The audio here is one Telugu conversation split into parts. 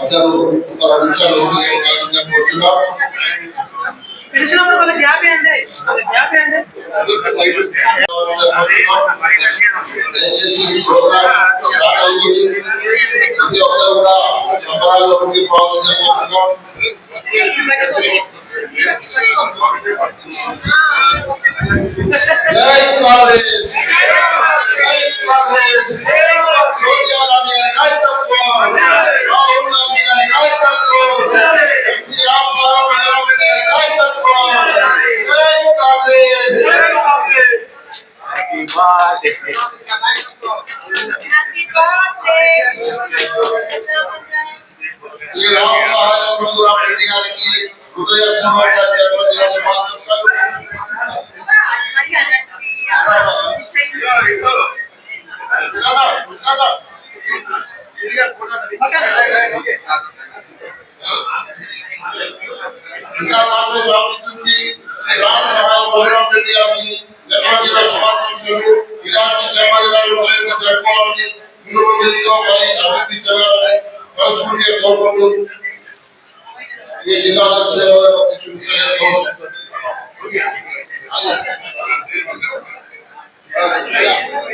అసలు ఒక రెండు నిమిషాలు ఓపిక ఉండాల్సిందిగా కోరుతున్నాం. పిలిచినప్పుడు కొంచెం గ్యాప్ ఇవ్వండి కొంచెం గ్యాప్ ఇవ్వండి దయచేసి ఈ ప్రోగ్రాం స్టార్ట్ అయ్యింది ప్రతి ఒక్కరు కూడా సంబరాల్లో ఉండిపోవాల్సిందిగా కోరుతున్నాం జై కాంగ్రెస్ జై కాంగ్రెస్ సోనియా గాంధీ గారి నాయకత్వం రాహుల్ గాంధీ గారి నాయకత్వం ఎంపీ రామచంద్రరావు గారి నాయకత్వం జై కాంగ్రెస్ జై కాంగ్రెస్ శ్రీ రామ సహాయం రఘురామ్ రెడ్డి గారికి హృదయపూర్వక జన్మదిన శుభాకాంక్షలు విన్నాడా? విన్నాడా? ఇంకా కాంగ్రెస్ ఆఫీసుకి శ్రీ రామ సహాయం రఘురామ్ రెడ్డి గారికి జన్మదిన శుభాకాంక్షలు ఇలాంటి జన్మదినాలు మరింత జరుపుకోవాలని ముందు ముందులో మరి అభివృద్ధి జరగాలని మనస్ఫూర్తిగా కోరుకుంటూ ఈ జిల్లా సేవల దయచేసి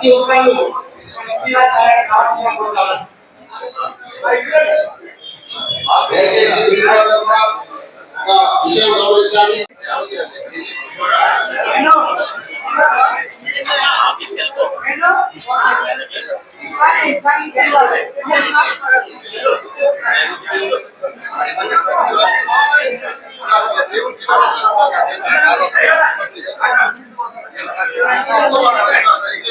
ప్రతి ఒక్కరు దయచేసి విద్యార్థులుగా ఒక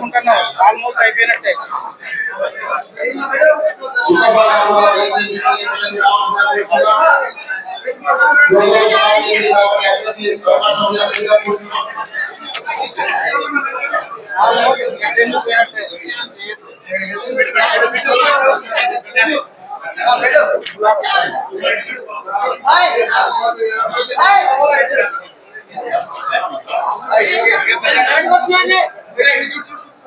అనుకుంటున్నావు ఆల్మోస్ట్ అయిపోయినట్టే అవకాశం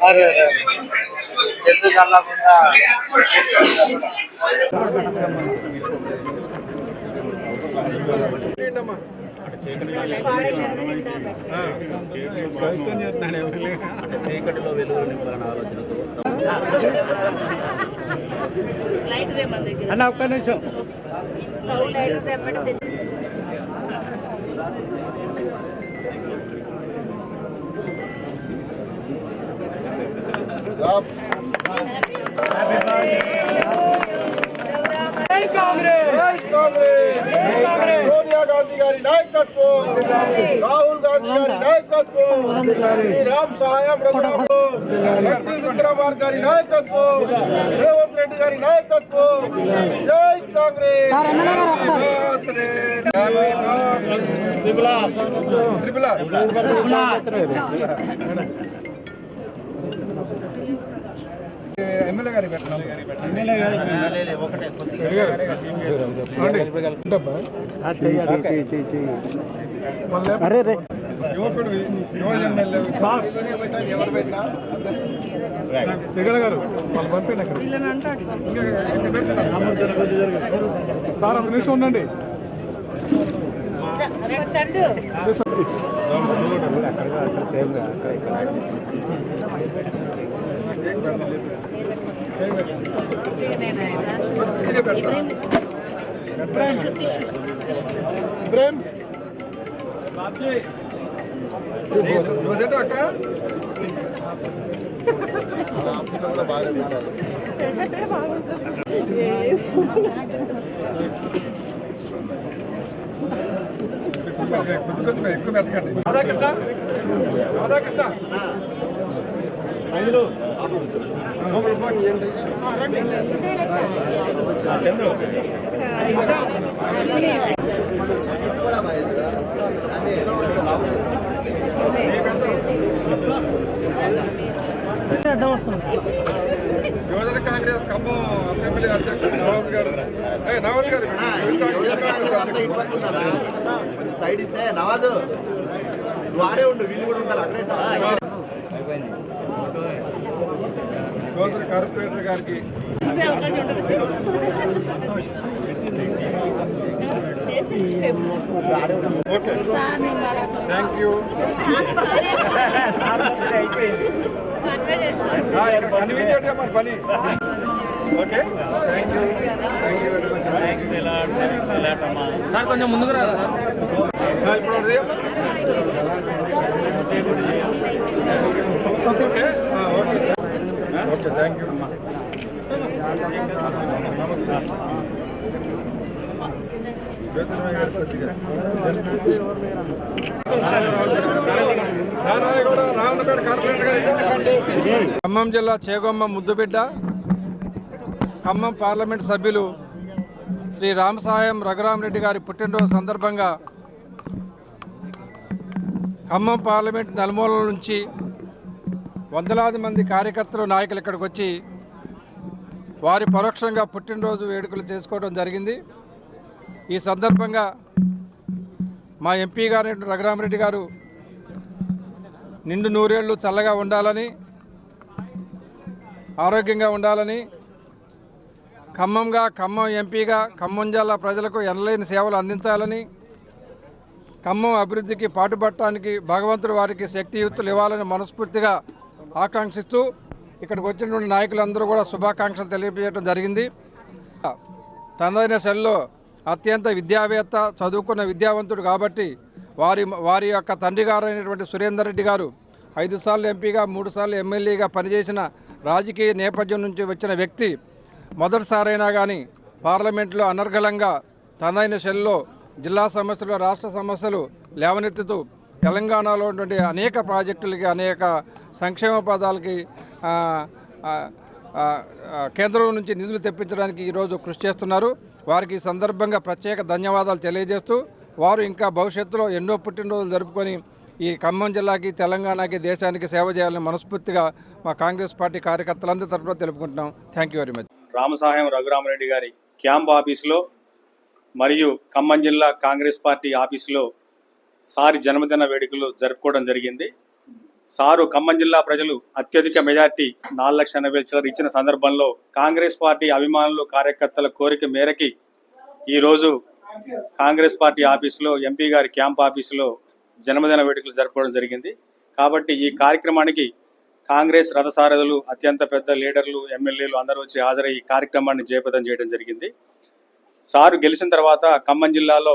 అరే అరే చీకటిలో వెలుగు నింపాలన్న ఆలోచనతో అన్న ఒక్క నిమిషం. సోనియా గాంధీ గారి నాయకత్వం రాహుల్ గాంధీ గారి నాయకత్వం. రామ్ సహాయం విక్రమార్ గారి నాయకత్వం రేవంత్ రెడ్డి గారి నాయకత్వం జై కాంగ్రెస్. త్రిపుల ఎమ్మెల్యే అరే రే. యువకుడు యువ ఎమ్మెల్యే. సార్. ఎవరు పెట్టినా? సిగల గారు వాళ్ళు పంపిన సార్ ఒక నిమిషం ఉండండి. చండు ఇబ్రాహిం. అక్క ఎక్కువ పెట్టకండి రాధాకృష్ణ రాధాకృష్ణ యువజన కాంగ్రెస్ ఖమ్మం అసెంబ్లీ అధ్యక్షుడు నవాజ్ గారు. ఏ, నవాజ్ గారు. సైడ్ ఇస్తే నవాజు నువ్వు ఆడే ఉండు వీళ్ళు కూడా ఉంటారు అక్కడే యువజన కార్పొరేటర్ గారికి. ఓకే. థ్యాంక్ యూ పని మీద మరి పని. Okay. Thank you thank you very much sir కొంచెం ముందుకు రా సార్ ఇప్పుడు ఒకటి చేయమ్మా. ఓకే ఆ, okay okay thank you Khammam జిల్లా చేగొమ్మ ముద్దుబిడ్డ ఖమ్మం పార్లమెంట్ సభ్యులు శ్రీ రామసాయం రఘురామరెడ్డి గారి పుట్టినరోజు సందర్భంగా ఖమ్మం పార్లమెంట్ నలుమూలల నుంచి వందలాది మంది కార్యకర్తలు నాయకులు ఇక్కడికి వచ్చి వారి పరోక్షంగా పుట్టినరోజు వేడుకలు చేసుకోవడం జరిగింది. ఈ సందర్భంగా మా ఎంపీ గారి రఘురామరెడ్డి గారు నిండు నూరేళ్ళు చల్లగా ఉండాలని ఆరోగ్యంగా ఉండాలని ఖమ్మంగా ఖమ్మం ఎంపీగా ఖమ్మం జిల్లా ప్రజలకు ఎనలేని సేవలు అందించాలని ఖమ్మం అభివృద్ధికి పాటుపడటానికి భగవంతుడు వారికి శక్తియుక్తులు ఇవ్వాలని మనస్ఫూర్తిగా ఆకాంక్షిస్తూ ఇక్కడికి వచ్చినటువంటి నాయకులందరూ కూడా శుభాకాంక్షలు తెలియజేయడం జరిగింది. తనదైన శైలిలో అత్యంత విద్యావేత్త చదువుకున్న విద్యావంతుడు కాబట్టి వారి వారి యొక్క తండ్రి గారు అయినటువంటి సురేందర్ రెడ్డి గారు ఐదు సార్లు ఎంపీగా మూడు సార్లు ఎమ్మెల్యేగా పనిచేసిన రాజకీయ నేపథ్యం నుంచి వచ్చిన వ్యక్తి మొదటిసారైనా కానీ పార్లమెంట్లో అనర్గళంగా తనదైన శైలిలో జిల్లా సమస్యలు రాష్ట్ర సమస్యలు లేవనెత్తుతూ తెలంగాణలో ఉన్నటువంటి అనేక ప్రాజెక్టులకి అనేక సంక్షేమ పదాలకి కేంద్రం నుంచి నిధులు తెప్పించడానికి ఈరోజు కృషి చేస్తున్నారు. వారికి ఈ సందర్భంగా ప్రత్యేక ధన్యవాదాలు తెలియజేస్తూ వారు ఇంకా భవిష్యత్తులో ఎన్నో పుట్టినరోజులు జరుపుకొని ఈ ఖమ్మం జిల్లాకి తెలంగాణకి దేశానికి సేవ చేయాలని మనస్ఫూర్తిగా మా కాంగ్రెస్ పార్టీ కార్యకర్తలందరి తరఫున తెలుపుకుంటున్నాం. Thank you very much Ramasayam Raghuramareddy గారి క్యాంప్ ఆఫీసులో మరియు ఖమ్మం జిల్లా కాంగ్రెస్ పార్టీ ఆఫీసులో సారి జన్మదిన వేడుకలు జరుపుకోవడం జరిగింది. సారు ఖమ్మం జిల్లా ప్రజలు అత్యధిక మెజార్టీ నాలుగు లక్షల ఎనభై చిల్లర ఇచ్చిన సందర్భంలో కాంగ్రెస్ పార్టీ అభిమానులు కార్యకర్తల కోరిక మేరకి ఈరోజు కాంగ్రెస్ పార్టీ ఆఫీసులో ఎంపీ గారి క్యాంప్ ఆఫీసులో జన్మదిన వేడుకలు జరుపుకోవడం జరిగింది. కాబట్టి ఈ కార్యక్రమానికి కాంగ్రెస్ రథసారథులు అత్యంత పెద్ద లీడర్లు ఎమ్మెల్యేలు అందరూ వచ్చి హాజరై ఈ కార్యక్రమాన్ని జయప్రదం చేయడం జరిగింది. సారు గెలిచిన తర్వాత ఖమ్మం జిల్లాలో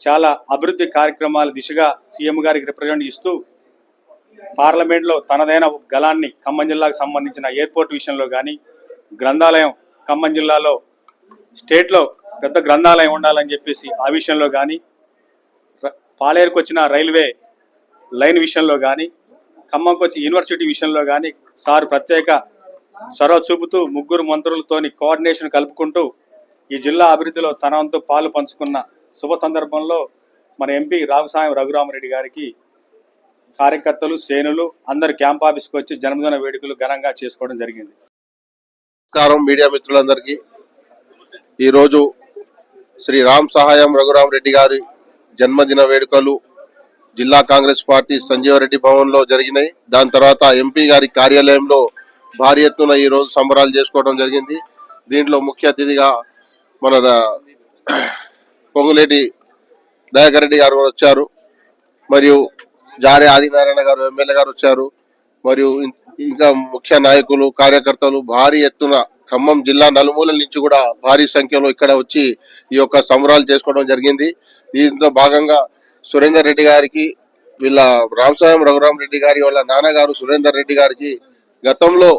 చాలా అభివృద్ధి కార్యక్రమాల దిశగా సీఎం గారికి రిప్రజెంట్ ఇస్తూ పార్లమెంట్లో తనదైన గలాన్ని ఖమ్మం జిల్లాకు సంబంధించిన ఎయిర్పోర్ట్ విషయంలో కానీ గ్రంథాలయం ఖమ్మం జిల్లాలో స్టేట్లో పెద్ద గ్రంథాలయం ఉండాలని చెప్పేసి ఆ విషయంలో కానీ పాలేరుకు వచ్చిన రైల్వే లైన్ విషయంలో కానీ ఖమ్మంకి వచ్చి యూనివర్సిటీ విషయంలో కానీ సార్ ప్రత్యేక చొరవ చూపుతూ ముగ్గురు మంత్రులతోని కోఆర్డినేషన్ కలుపుకుంటూ ఈ జిల్లా అభివృద్ధిలో తనంతో పాలు పంచుకున్న శుభ సందర్భంలో మన ఎంపీ రామసాయం రఘురామరెడ్డి గారికి కార్యకర్తలు శ్రేణులు అందరు క్యాంప్ ఆఫీస్కి వచ్చి జన్మదిన వేడుకలు ఘనంగా చేసుకోవడం జరిగింది. నమస్కారం మీడియా మిత్రులందరికీ. ఈరోజు శ్రీ రామ్ సహాయం రఘురామరెడ్డి గారి జన్మదిన వేడుకలు జిల్లా కాంగ్రెస్ పార్టీ సంజీవరెడ్డి భవన్లో జరిగినాయి. దాని తర్వాత ఎంపీ గారి కార్యాలయంలో భారీ ఎత్తున ఈ రోజు సంబరాలు చేసుకోవడం జరిగింది. దీంట్లో ముఖ్య అతిథిగా మన పొంగులేటి దయాకర్ రెడ్డి గారు వచ్చారు. మరియు జారే ఆదినారాయణ గారు ఎమ్మెల్యే గారు వచ్చారు. మరియు ఇంకా ముఖ్య నాయకులు కార్యకర్తలు భారీ ఎత్తున ఖమ్మం జిల్లా నలుమూలల నుంచి కూడా భారీ సంఖ్యలో ఇక్కడ వచ్చి ఈ యొక్క సంబరాలు చేసుకోవడం జరిగింది. దీంతో భాగంగా సురేందర్ రెడ్డి గారికి వీళ్ళ రామసాయం రఘురామ్ రెడ్డి గారి వాళ్ళ నాన్నగారు సురేందర్ రెడ్డి గారికి గతంలో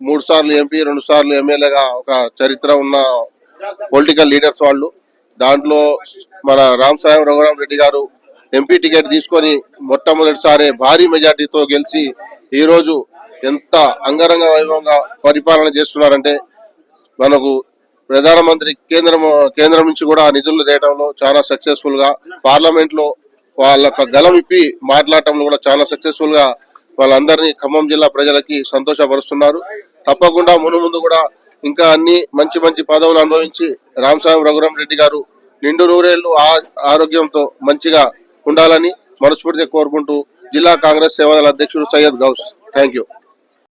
మూడు సార్లు ఎంపీ రెండు సార్లు ఎమ్మెల్యేగా ఒక చరిత్ర ఉన్న పొలిటికల్ లీడర్స్ వాళ్ళు. దాంట్లో మన రామసాయం రఘురామ్ రెడ్డి గారు ఎంపీ టికెట్ తీసుకొని మొట్టమొదటిసారి భారీ మెజార్టీతో గెలిచి ఈరోజు ఎంత అంగరంగ వైభవంగా పరిపాలన చేస్తున్నారంటే మనకు ప్రధానమంత్రి కేంద్రం కేంద్రం నుంచి కూడా నిధులు తేయడంలో చాలా సక్సెస్ఫుల్గా పార్లమెంట్లో వాళ్ళ యొక్క గలం ఇప్పి మాట్లాడటంలో కూడా చాలా సక్సెస్ఫుల్గా వాళ్ళందరినీ ఖమ్మం జిల్లా ప్రజలకి సంతోషపరుస్తున్నారు. తప్పకుండా మును ముందు కూడా ఇంకా అన్ని మంచి మంచి పదవులు అనుభవించి రామస్వామి రఘురామ్ రెడ్డి గారు నిండు నూరేళ్ళు ఆ- ఆరోగ్యంతో మంచిగా ఉండాలని మనస్ఫూర్తిగా కోరుకుంటూ జిల్లా కాంగ్రెస్ సేవల అధ్యక్షుడు సయ్యద్ గౌస్. Thank you